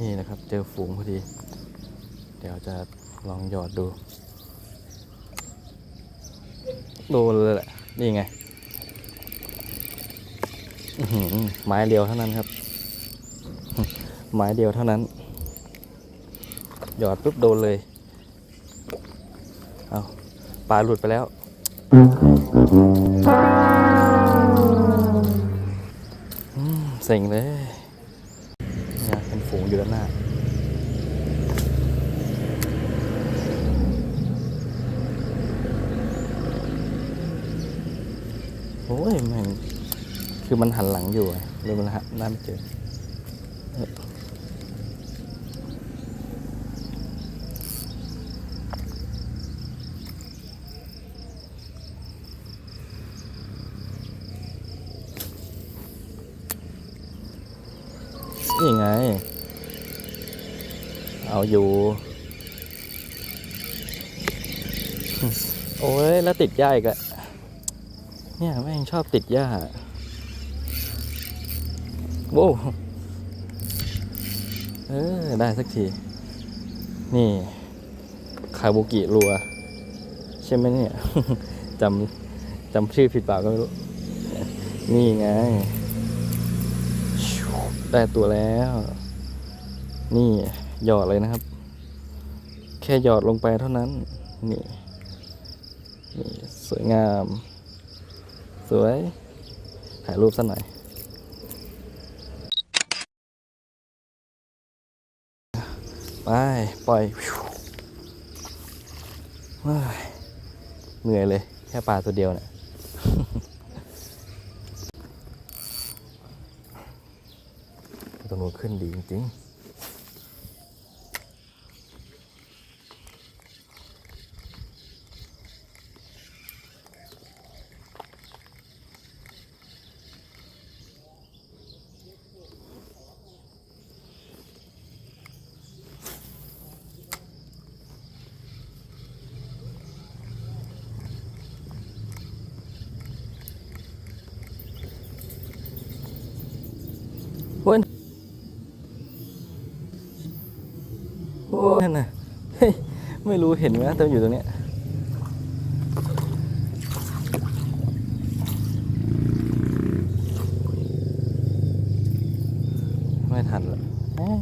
นี่นะครับ เจอฝูงพอดี เดี๋ยวจะลองหยอดดู โดนเลยแหละ นี่ไงไม้เดียวเท่านั้นครับ ไม้เดียวเท่านั้น หยอดปุ๊บโดนเลย เอาปลาหลุดไปแล้วเซ็งเลย อยู่ด้านหน้าโอ้ยแม่งคือมันหันหลังอยู่เลยมันหันหน้าไม่เจอเออนี่ไง เอาอยู่ โอ้ย แล้วติดหญ้าอีกอะเนี่ยแม่งชอบติดหญ้าโว้เออ ได้สักที นี่คาบุกิรัว ใช่ไหมเนี่ยจำจำชื่อผิดเปล่าก็ไม่รู้ นี่ไง ได้ตัวแล้ว นี่ หยอดเลยนะครับ แค่หยอดลงไปเท่านั้นนี่นี่สวยงาม สวยถ่ายรูปสักหน่อยไปปล่อยว้ายเหนื่อยเลย แค่ปลาตัวเดียวเนี่ยตัวนู้นขึ้นดีจริงๆ โอ้ยโอ้ยนั่นน่ะเฮ้ยไม่รู้เห็นไหมแต่มันอยู่ตรงเนี้ยไม่ทันละเอ้ย